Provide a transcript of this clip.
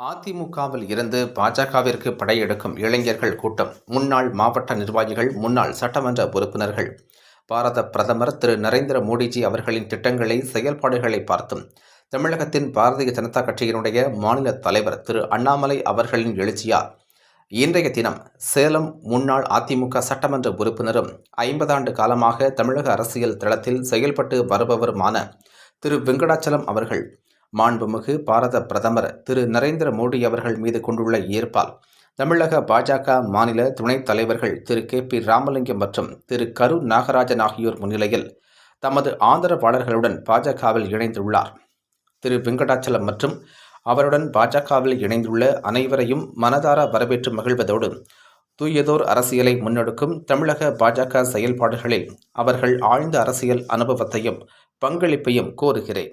அதிமுகவில் இருந்து பாஜகவிற்கு படையெடுக்கும் இளைஞர்கள் கூட்டம். முன்னாள் மாவட்ட நிர்வாகிகள் முன்னாள் சட்டமன்ற உறுப்பினர்கள். பாரத பிரதமர் திரு. நரேந்திர மோடிஜி அவர்களின் திட்டங்களை செயல்பாடுகளை பார்த்தும் தமிழகத்தின் பாரதிய ஜனதா கட்சியினுடைய மாநில தலைவர் திரு. அண்ணாமலை அவர்களின் எழுச்சியார் இன்றைய தினம் சேலம் முன்னாள் அதிமுக சட்டமன்ற உறுப்பினரும் ஐம்பதாண்டு காலமாக தமிழக அரசியல் தளத்தில் செயல்பட்டு வருபவருமான திரு. வெங்கடாச்சலம் அவர்கள் மாண்புமிகு பாரத பிரதமர் திரு நரேந்திர மோடி அவர்கள் மீது கொண்டுள்ள ஈர்ப்பால் தமிழக பாஜக மாநில துணைத் தலைவர்கள் திரு கே பி ராமலிங்கம் மற்றும் திரு கரு நாகராஜன் ஆகியோர் முன்னிலையில் தமது ஆதரவாளர்களுடன் பாஜகவில் இணைந்துள்ளார். திரு வெங்கடாச்சலம் மற்றும் அவருடன் பாஜகவில் இணைந்துள்ள அனைவரையும் மனதார வரவேற்று மகிழ்வதோடு தூயதோர் அரசியலை முன்னெடுக்கும் தமிழக பாஜக செயல்பாடுகளில் அவர்கள் ஆழ்ந்த அரசியல் அனுபவத்தையும் பங்களிப்பையும் கோருகிறேன்.